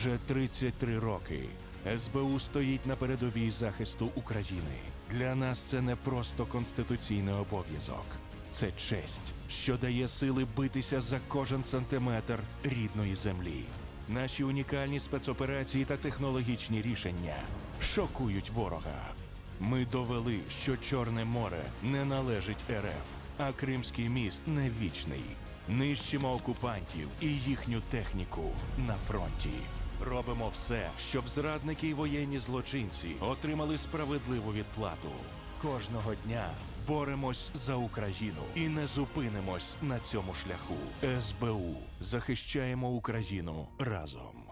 Вже 33 роки СБУ стоїть на передовій захисту України. Для нас це не просто конституційний обов'язок, це честь, що дає сили битися за кожен сантиметр рідної землі. Наші унікальні спецоперації та технологічні рішення шокують ворога. Ми довели, що Чорне море не належить РФ, а Кримський міст не вічний. Нищимо окупантів і їхню техніку на фронті. Робимо все, щоб зрадники й воєнні злочинці отримали справедливу відплату. Кожного дня боремось за Україну і не зупинимось на цьому шляху. СБУ захищаємо Україну разом.